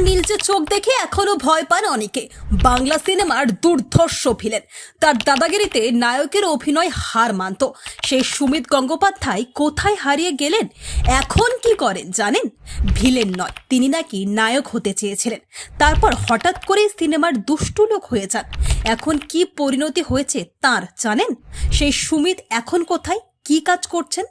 নীলচে চোখ দেখে এখনও ভয় পান অনেকে। বাংলা সিনেমার দুর্ধর্ষ ভিলেন। তার দাদাগিরিতে নায়কের অভিনয় হার মানত। সেই সুমিত গঙ্গোপাধ্যায় কোথায় হারিয়ে গেলেন? এখন কি করেন জানেন? ভিলেন নয়, তিনি নাকি নায়ক হতে চেয়েছিলেন। তারপর হঠাৎ করেই সিনেমার দুষ্টু লোক হয়ে যান। এখন কি পরিণতি হয়েছে তার জানেন? সেই সুমিত এখন কোথায়? কি কাজ করছেন?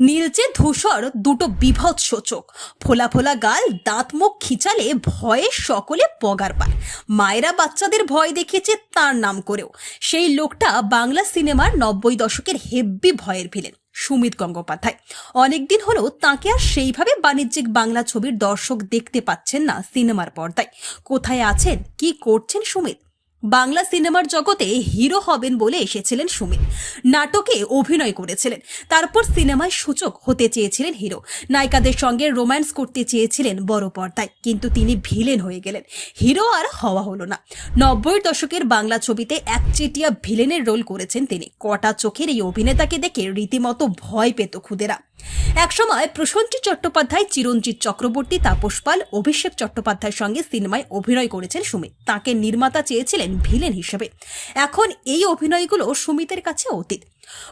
নীলচে ধূসর, দুটো বিভৎস চোখ। ফোলা ফোলা গাল, দাঁত মুখ খিচালে ভয়ে সকলে পগার পায়। মায়েরা বাচ্চাদের ভয় দেখিয়েছে তার নাম করেও। সেই লোকটা বাংলা সিনেমার নব্বই দশকের হেব্বি ভয়ের ভিলেন, সুমিত গঙ্গোপাধ্যায়। অনেকদিন হলো তাকে আর সেইভাবে বাণিজ্যিক বাংলা ছবির দর্শক দেখতে পাচ্ছেন না সিনেমার পর্দায়। কোথায় আছেন, কি করছেন সুমিত? বাংলা সিনেমার জগতে হিরো হবেন বলে এসেছিলেন সুমিত। নাটকে অভিনয় করেছিলেন। তারপর সিনেমায় সূচক হতে চেয়েছিলেন হিরো। নায়িকাদের সঙ্গে রোম্যান্স করতে চেয়েছিলেন বড় পর্দায়। কিন্তু তিনি ভিলেন হয়ে গেলেন। হিরো আর হওয়া হলো না। নব্বই দশকের বাংলা ছবিতে একচেটিয়া ভিলেনের রোল করেছেন তিনি। কটা চোখের এই অভিনেতাকে দেখে রীতিমতো ভয় পেত খুদেরা। একসময় প্রসঞ্জিৎ চট্টোপাধ্যায় চিরঞ্জিত চক্রবর্তী, তাপস পাল, অভিষেক চট্টোপাধ্যায়ের সঙ্গে সিনেমায় অভিনয় করেছেন সুমিত। তাকে নির্মাতা চেয়েছিলেন ভিলেন হিসেবে। এখন এই অভিনয়গুলো সুমিতের কাছে অতীত।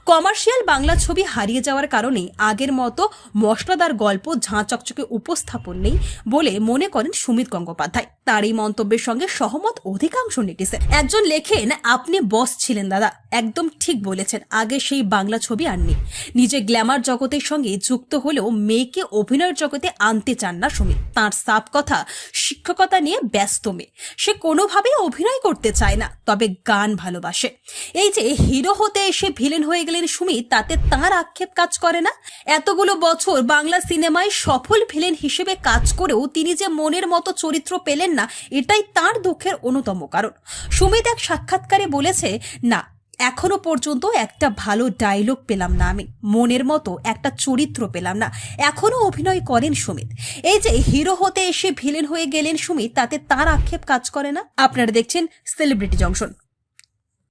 কমার্শিয়াল বাংলা ছবি হারিয়ে যাওয়ার কারণে আগের মতো মশলাদার গল্প ঝাঁ চকচকে উপস্থাপন নেই বলে মনে করেন সুমিত গঙ্গোপাধ্যায়। তার এই মন্তব্যের সঙ্গে সহমত অধিকাংশ নেটিসেন একজন লেখেন, আপনি বস ছিলেন দাদা। একদম ঠিক বলেছেন, আগে সেই বাংলা ছবি আর নেই। নিজে গ্ল্যামার জগতের সঙ্গে যুক্ত হলেও মেয়েকে অভিনয়ের জগতে আনতে চান না সুমিত। তাঁর সাপ কথা, শিক্ষকতা নিয়ে ব্যস্ত মেয়ে। সে কোনোভাবেই অভিনয় করতে চায় না, তবে গান ভালোবাসে। এই যে হিরো হতে এসে ভিলেন হয়ে গেলেন সুমিত, তাতে তার আক্ষেপ কাজ করে না। এতগুলো বছর বাংলা সিনেমায় সফল ভিলেন হিসেবে কাজ করেও তিনি যে মনের মতো চরিত্র পেলেন না, এটাই তার দুঃখের অন্যতম কারণ। সুমিত এক সাক্ষাৎকারে বলেছে, না, এখনও পর্যন্ত একটা ভালো ডায়লগ পেলাম না আমি। মনের মতো একটা চরিত্র পেলাম না। এখনও অভিনয় করেন সুমিত। এই যে হিরো হতে এসে ভিলেন হয়ে গেলেন সুমিত, তাতে তার আক্ষেপ কাজ করে না? আপনারা দেখছেন সেলিব্রিটি জংশন